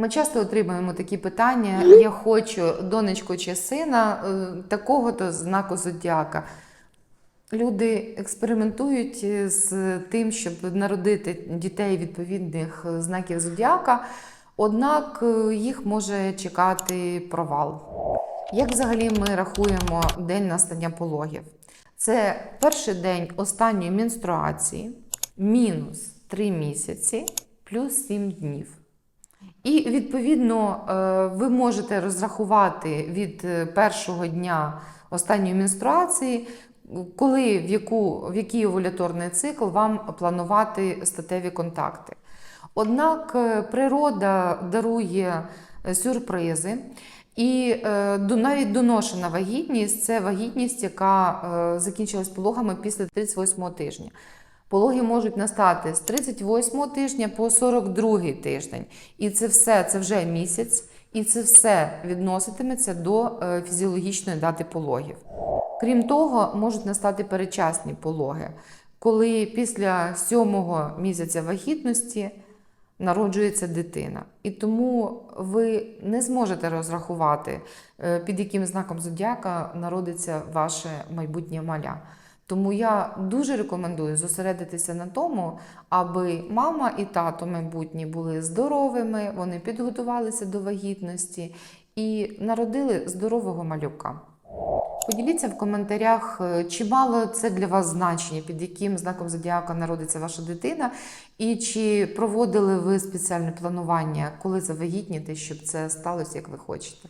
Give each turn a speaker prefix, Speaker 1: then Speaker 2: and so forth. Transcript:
Speaker 1: Ми часто отримуємо такі питання: я хочу донечку чи сина е, такого-то знаку зодіака. Люди експериментують е, з тим, щоб народити дітей відповідних е, знаків зодіака, однак їх може чекати провал. Як взагалі ми рахуємо день настання пологів? Це перший день останньої менструації, мінус 3 місяці, плюс 7 днів. І відповідно е, ви можете розрахувати від е, першого дня останньої менструації, коли в, яку, в який овуляторний цикл вам планувати статеві контакти. Однак е, природа дарує сюрпризи. І навіть доношена вагітність це вагітність, яка закінчилась пологами після 38 тижня. Пологи можуть настати з 38 тижня по 42 тиждень. І це все це вже місяць, і це все відноситиметься до е, фізіологічної дати пологів. Крім того, можуть настати передчасні пологи, коли після сьомого місяця вагітності народжується дитина. І тому ви не зможете розрахувати, е, під яким знаком зодіака народиться ваше майбутнє маля. Тому я дуже рекомендую зосередитися на тому, аби мама і тато майбутні були здоровими, вони підготувалися до вагітності і народили здорового малюка. Поділіться в коментарях, е, чи мало це для вас значення, під яким знаком зодіака народиться ваша дитина, і чи проводили ви спеціальне планування, коли завагітніти, щоб це сталося, як ви хочете.